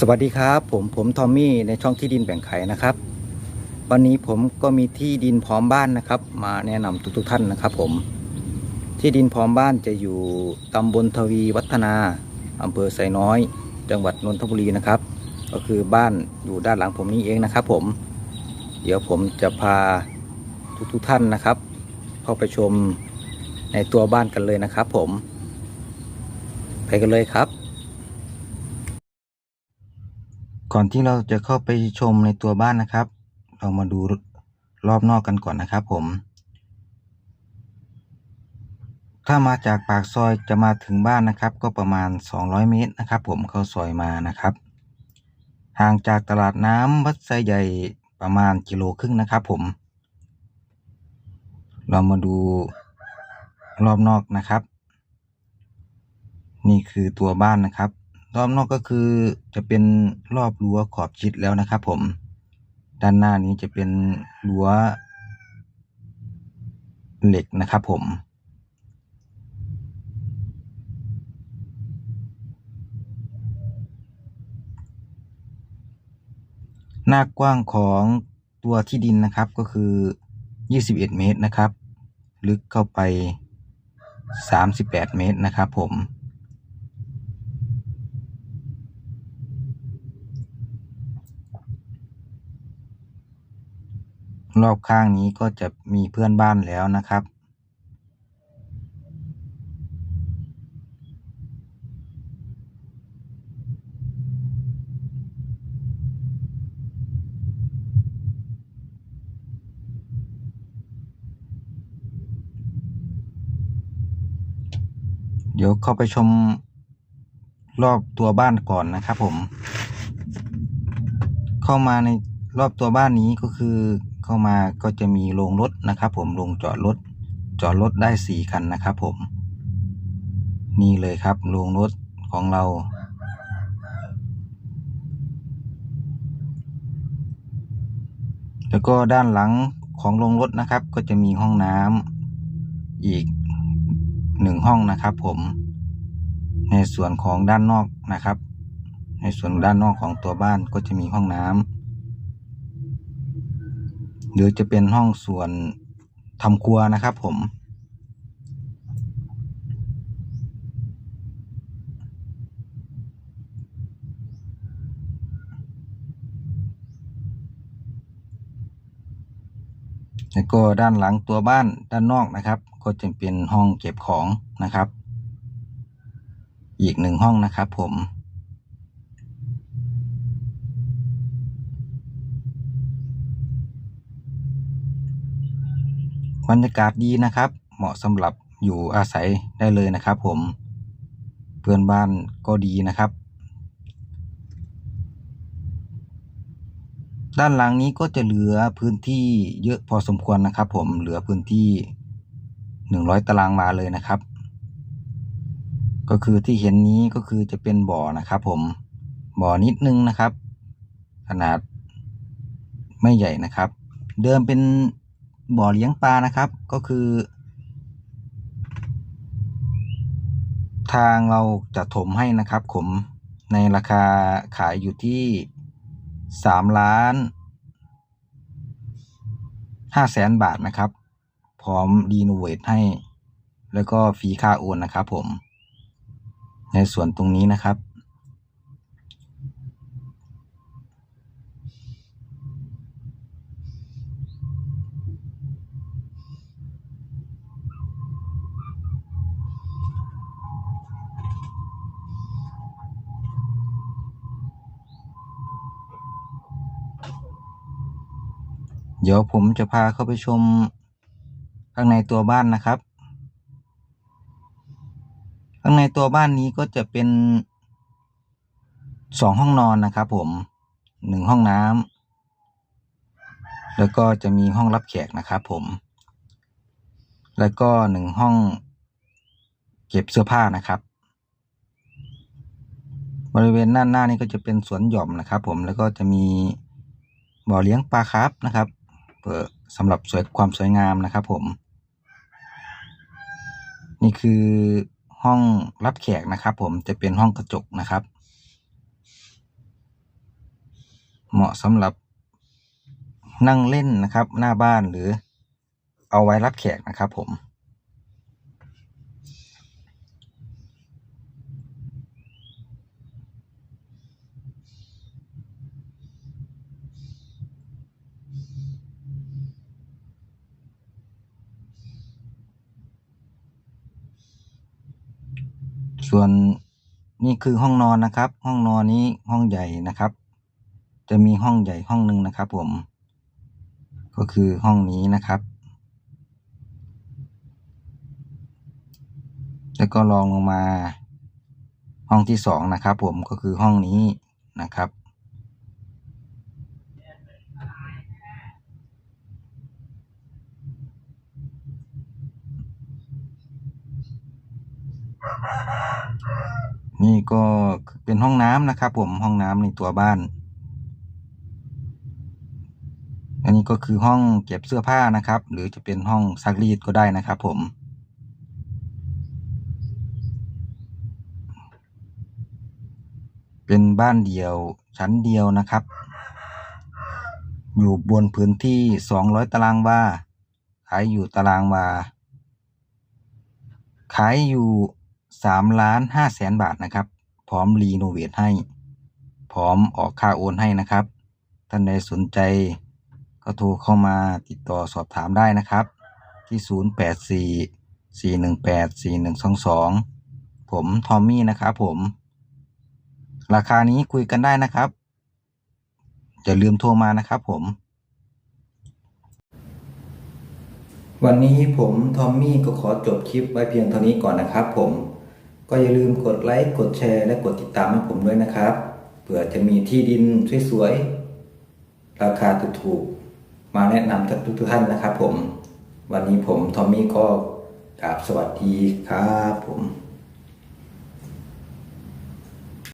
สวัสดีครับ ผมผมทอมมี่ในช่องที่ดินแบ่งไขนะครับ วันนี้ผมก็มีที่ดินพร้อมบ้านนะครับ มาแนะนำทุกๆท่านนะครับ ผม ที่ดินพร้อมบ้านจะอยู่ตำบลทวีวัฒนาอำเภอไซน้อย จังหวัดนนทบุรีนะครับ ก็คือบ้านอยู่ด้านหลังผมนี่เองนะครับ ผม เดี๋ยวผมจะพาทุกๆท่านนะครับ เข้าไปชมในตัวบ้านกันเลยนะครับ ผม ไปกันเลยครับ ก่อนที่เราจะเข้าไปชมในตัวบ้านนะครับ เรามาดูรอบนอกกันก่อนนะครับผม ถ้ามาจากปากซอยจะมาถึงบ้านนะครับ ก็ประมาณ 200 เมตรนะครับ ผมเข้าซอยมานะครับ ห่างจากตลาดน้ำวัดไซใหญ่ประมาณกิโลครึ่งนะครับ ผม เรามาดูรอบนอกนะครับ นี่คือตัวบ้านนะครับ รอบนอกก็คือจะเป็นรอบรั้วขอบชิดแล้วนะครับ ผม ด้านหน้านี้จะเป็นรั้วเหล็กนะครับ ผม หน้ากว้างของตัวที่ดินนะครับก็คือ 21 เมตรนะครับ ลึกเข้าไป 38 เมตรนะครับผม รอบข้างนี้ก็จะมีเพื่อนบ้านแล้วนะครับ เดี๋ยวเข้าไปชมรอบตัวบ้านก่อนนะครับผม เข้ามาในรอบตัวบ้านนี้ก็คือ เข้ามาก็จะมีโรงรถนะครับ ผมโรงจอดรถจอดรถได้สี่คันนะครับ ผม นี่เลยครับโรงรถของเรา แล้วก็ด้านหลังของโรงรถนะครับ ก็จะมีห้องน้ำอีกหนึ่งห้องนะครับ ผม ในส่วนของด้านนอกนะครับ ในส่วนด้านนอกของตัวบ้านก็จะมีห้องน้ำ หรือจะเป็นห้องส่วนทำครัวนะครับผม แล้วก็ด้านหลังตัวบ้านด้านนอกนะครับ ก็จะเป็นห้องเก็บของนะครับ อีกหนึ่งห้องนะครับผม บรรยากาศดีนะครับ เหมาะสำหรับอยู่อาศัยได้เลยนะครับผมเพื่อนบ้านก็ดีนะครับ ด้านหลังนี้ก็จะเหลือพื้นที่เยอะพอสมควรนะครับ ผมเหลือพื้นที่หนึ่งร้อยตารางวาเลยนะครับ ก็คือที่เห็นนี้ก็คือจะเป็นบ่อนะครับ ผมบ่อนิดนึงนะครับ ขนาดไม่ใหญ่นะครับ เดิมเป็น บ่อเลี้ยงปลานะครับ ก็คือ ทางเราจะถมให้นะครับผมในราคาขายอยู่ที่สามล้านห้าแสนบาทนะครับ พร้อมรีโนเวทให้ แล้วก็ฟรีค่าโอนนะครับผม ในส่วนตรงนี้นะครับ เดี๋ยวผมจะพาเข้าไปชมข้างในตัวบ้านนะครับ ข้างในตัวบ้านนี้ก็จะเป็นสองห้องนอนนะครับ ผมหนึ่งห้องน้ำแล้วก็จะมีห้องรับแขกนะครับ ผม แล้วก็หนึ่งห้องเก็บเสื้อผ้านะครับ บริเวณด้านหน้านี่ก็จะเป็นสวนหย่อมนะครับ ผมแล้วก็จะมีบ่อเลี้ยงปลาคาร์ฟนะครับ เพื่อสำหรับสวยความสวยงามนะครับผม นี่คือห้องรับแขกนะครับ ผมจะเป็นห้องกระจกนะครับ เหมาะสำหรับนั่งเล่นนะครับ หน้าบ้านหรือเอาไว้รับแขกนะครับผม ส่วนนี่คือห้องนอนนะครับ ห้องนอนนี้ห้องใหญ่นะครับ จะมีห้องใหญ่ห้องหนึ่งนะครับผม ก็คือห้องนี้นะครับ แล้วก็ลองลงมาห้องที่สองนะครับผมก็คือห้องนี้นะครับ นี่ก็เป็นห้องน้ำนะครับ ผมห้องน้ำในตัวบ้าน อันนี้ก็คือห้องเก็บเสื้อผ้านะครับ หรือจะเป็นห้องซักรีดก็ได้นะครับผมเป็นบ้านเดียวชั้นเดียวนะครับ อยู่บนพื้นที่ 200 ตารางวาขายอยู่ตารางวาขายอยู่ 3ล้าน5แสนบาทนะครับ พร้อมรีโนเวทให้ พร้อมออกค่าโอนให้นะครับ ท่านใดสนใจก็โทรเข้ามาติดต่อสอบถามได้นะครับ ที่ 084 418 4122 ผมทอมมี่นะครับผม ราคานี้คุยกันได้นะครับอย่าลืมโทรมานะครับผม วันนี้ผมทอมมี่ก็ขอจบคลิปไว้เพียงเท่านี้ก่อนนะครับผม ก็อย่าลืมกดไลค์กดแชร์และกดติดตามให้ผมด้วยนะครับเผื่อจะมีที่ดินสวยๆราคาถูกๆมาแนะนำกับทุกท่านนะครับ ผม วันนี้ผมทอมมี่ก็กราบสวัสดีครับผม